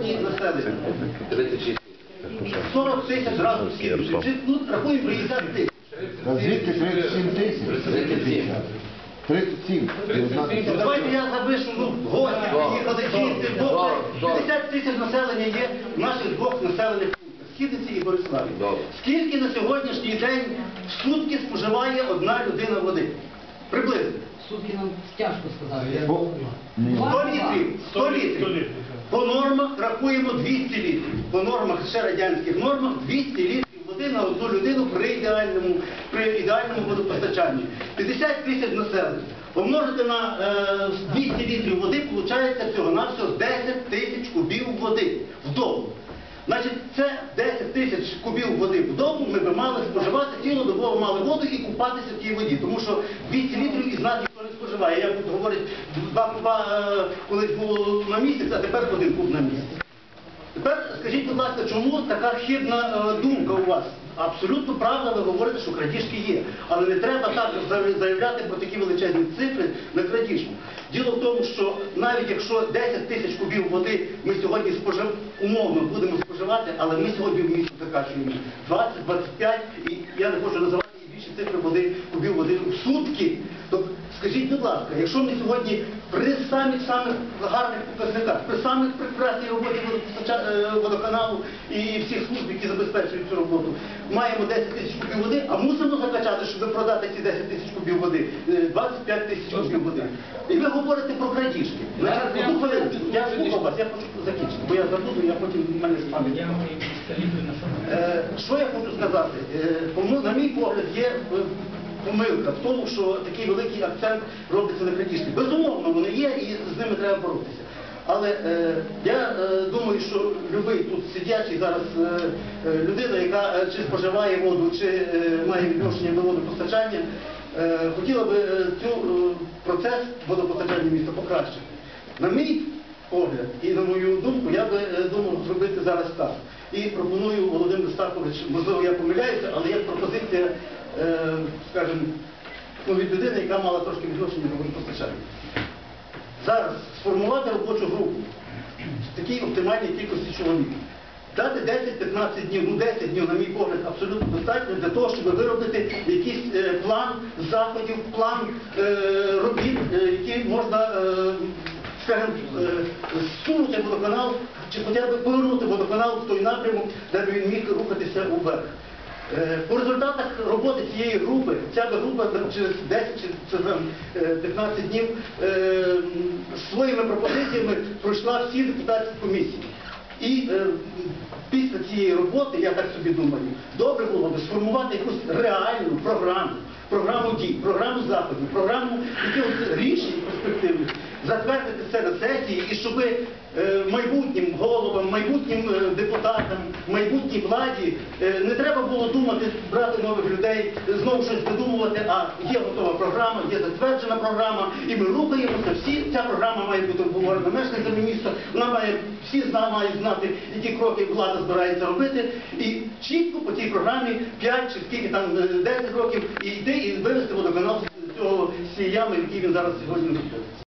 сьогодні населення? 40 тисяч разом скидуючи. Чи тут рахуємо 50 тисяч. А звідки 37 тисяч? 37. 37. Ну, Давайте я запишу, ну, гості діти, добре. Добре. 50 тисяч населення є в наших двох населених пунктах, Східниці і Бориславі. Добре. Скільки на сьогоднішній день в сутки споживає одна людина води? Приблизно. Сутки нам тяжко сказати. Бо- Ні. 100 літрів. 100 літрів. По нормах рахуємо 200 літрів. По нормах, ще радянських нормах, 200 літрів води на одну людину при ідеальному, при ідеальному водопостачанні. 50 тисяч населення. Помножити на е, 200 літрів води, виходить всього-навсього 10 тисяч кубів води вдома. Значить, це 10 тисяч кубів води вдома ми би мали споживати, цілодобово мали воду і купатися в тій воді. Тому що 200 літрів із нас споживає. Я буду говорити, два куба е, колись було на місяць, а тепер один куб на місяць. Тепер скажіть, будь ласка, чому така хибна е, думка у вас? Абсолютно правда, ви говорите, що крадіжки є. Але не треба так заявляти про такі величезні цифри на крадіжку. Діло в тому, що навіть якщо 10 тисяч кубів води ми сьогодні спожив, умовно будемо споживати, але ми сьогодні в місті закачуємо 20-25, і я не хочу називати більше цифри води, кубів води в сутки. То скажіть, будь ласка, якщо ми сьогодні при самих самих гарних показниках, при самих прекрасній роботі е, водоканалу і всіх служб, які забезпечують цю роботу, маємо 10 тисяч кубів води, а мусимо закачати, щоб продати ці 10 тисяч кубів води, е, 25 тисяч кубів води. І ви говорите про крадіжки. Значить, одну хвилинку, я слухав вас, я хочу закінчити, бо я забуду, я потім в мене з пам'яті. Е, Що я хочу сказати? Е, На мій погляд, є е, помилка в тому, що такий великий акцент робиться на крадіжки. Безумовно, вони є і з ними треба боротися. Але е, я е, думаю, що будь-який тут сидячий зараз е, е, людина, яка е, чи споживає воду, чи е, має відношення до водопостачання, е, хотіла би е, цю е, процес водопостачання міста покращити. На мій погляд і на мою думку, я би е, думав зробити зараз так. І пропоную Володимир Стахович, можливо, я помиляюся, але як пропозиція, скажімо, ну, від людини, яка мала трошки відношення до водопостачання. Зараз сформувати робочу групу в такій оптимальній кількості чоловік. Дати 10-15 днів, ну 10 днів, на мій погляд, абсолютно достатньо для того, щоб виробити якийсь е, план заходів, план е, робіт, е, які можна, е, е, сунути водоканал, чи хоча б повернути водоканал в той напрямок, де він міг рухатися уверх. Е, По результатах роботи цієї групи, ця група через 10 чи чи, там, е, 15 днів е, своїми пропозиціями пройшла всі депутатські комісії. І е, після цієї роботи, я так собі думаю, добре було б сформувати якусь реальну програму, програму дій, програму заходів, програму якихось рішень перспективних, затвердити це на сесії, і щоб е, майбутнім головам, майбутнім е, депутатам, майбутній владі е, не треба було думати, брати нових людей, е, знову щось придумувати, а є готова програма, є затверджена програма, і ми рухаємося. Всі ця програма має бути обговорена мешканцями міста. Вона має всі зна, мають знати, які кроки влада збирається робити, і чітко по цій програмі 5 чи скільки там е, 10 років і йти і вивести водоканал з цього з цієї ями, в якій він зараз сьогодні знаходиться.